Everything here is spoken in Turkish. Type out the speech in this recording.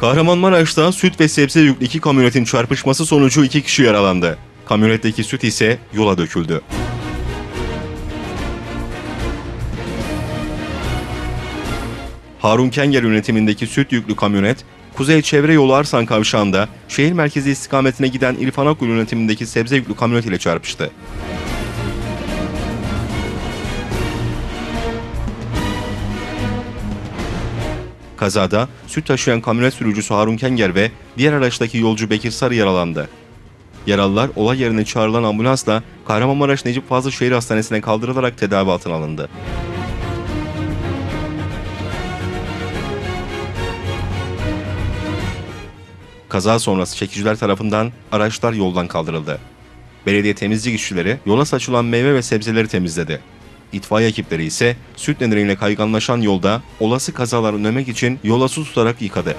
Kahramanmaraş'ta süt ve sebze yüklü iki kamyonetin çarpışması sonucu iki kişi yaralandı. Kamyonetteki süt ise yola döküldü. Harun Kenger yönetimindeki süt yüklü kamyonet, Kuzey Çevre Yolu Arsan kavşağında şehir merkezi istikametine giden İrfan Akgül yönetimindeki sebze yüklü kamyonet ile çarpıştı. Kazada süt taşıyan kamyonet sürücüsü Harun Kenger ve diğer araçtaki yolcu Bekir Sarı yaralandı. Yaralılar olay yerine çağrılan ambulansla Kahramanmaraş Necip Fazıl Şehir Hastanesi'ne kaldırılarak tedavi altına alındı. Kaza sonrası çekiciler tarafından araçlar yoldan kaldırıldı. Belediye temizlik işçileri yola saçılan meyve ve sebzeleri temizledi. İtfaiye ekipleri ise süt nedeniyle kayganlaşan yolda olası kazaları önlemek için yola su tutarak yıkadı.